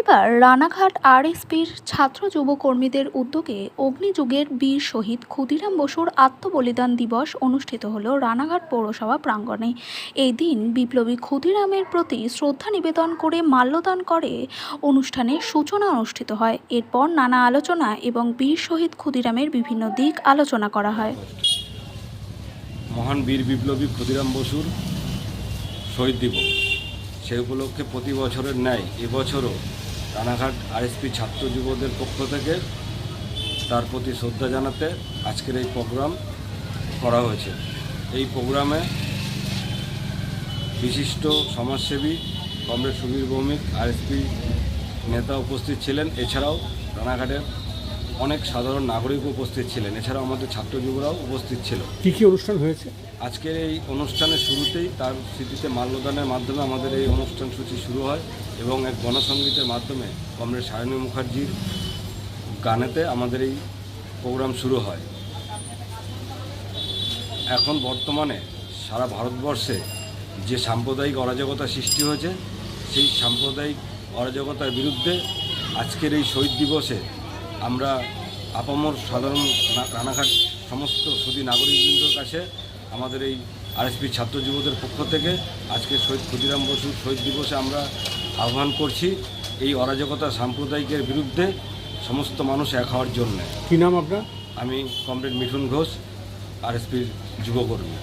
রবিবার রানাঘাট আরএসপির ছাত্র যুব কর্মীদের উদ্যোগে অগ্নিযুগের বীর শহীদ ক্ষুদিরাম বসুর আত্মবলিদান দিবস অনুষ্ঠিত হল রানাঘাট পৌরসভা প্রাঙ্গণে। এই দিন বিপ্লবী ক্ষুদিরামের প্রতি শ্রদ্ধা নিবেদন করে মাল্যদান করে অনুষ্ঠানে সূচনা অনুষ্ঠিত হয়। এরপর নানা আলোচনা এবং বীর শহীদ ক্ষুদিরামের বিভিন্ন দিক আলোচনা করা হয়। মহান বীর বিপ্লবী ক্ষুদিরাম বসুর শহীদ দিবস। সে উপলক্ষে প্রতি বছরের ন্যায় এবছরও রানাঘাট আরএসপি ছাত্র যুবদের পক্ষ থেকে তার প্রতি শ্রদ্ধা জানাতে আজকের এই প্রোগ্রাম করা হয়েছে। এই প্রোগ্রামে বিশিষ্ট সমাজসেবী কমরেড সুবীর ভৌমিক, আরএসপি নেতা উপস্থিত ছিলেন। এছাড়াও রানাঘাটের অনেক সাধারণ নাগরিক উপস্থিত ছিলেন। এছাড়াও আমাদের ছাত্র যুবরাও উপস্থিত ছিল। কি কি অনুষ্ঠান হয়েছে? আজকের এই অনুষ্ঠানের শুরুতেই তার স্মৃতিতে মাল্যদানের মাধ্যমে আমাদের এই অনুষ্ঠান সূচি শুরু হয় এবং এক গণসঙ্গীতের মাধ্যমে কমরেড সায়নী মুখার্জির গানেতে আমাদের এই প্রোগ্রাম শুরু হয়। এখন বর্তমানে সারা ভারতবর্ষে যে সাম্প্রদায়িক অরাজকতা সৃষ্টি হয়েছে সেই সাম্প্রদায়িক অরাজকতার বিরুদ্ধে আজকের এই শহীদ দিবসে আমরা আপামর সাধারণ রানাঘাট সমস্ত সুদী নাগরিকবৃন্দর কাছে আমাদের এই আরএসপি ছাত্র যুবদের পক্ষ থেকে আজকে শহীদ ক্ষুদিরাম বসুর শহীদ দিবসে আমরা আহ্বান করছি এই অরাজকতা সাম্প্রদায়িকের বিরুদ্ধে সমস্ত মানুষ এক হওয়ার জন্যে। কী নাম আপনার? আমি কমরেড মিঠুন ঘোষ আরএসপির যুবকর্মী।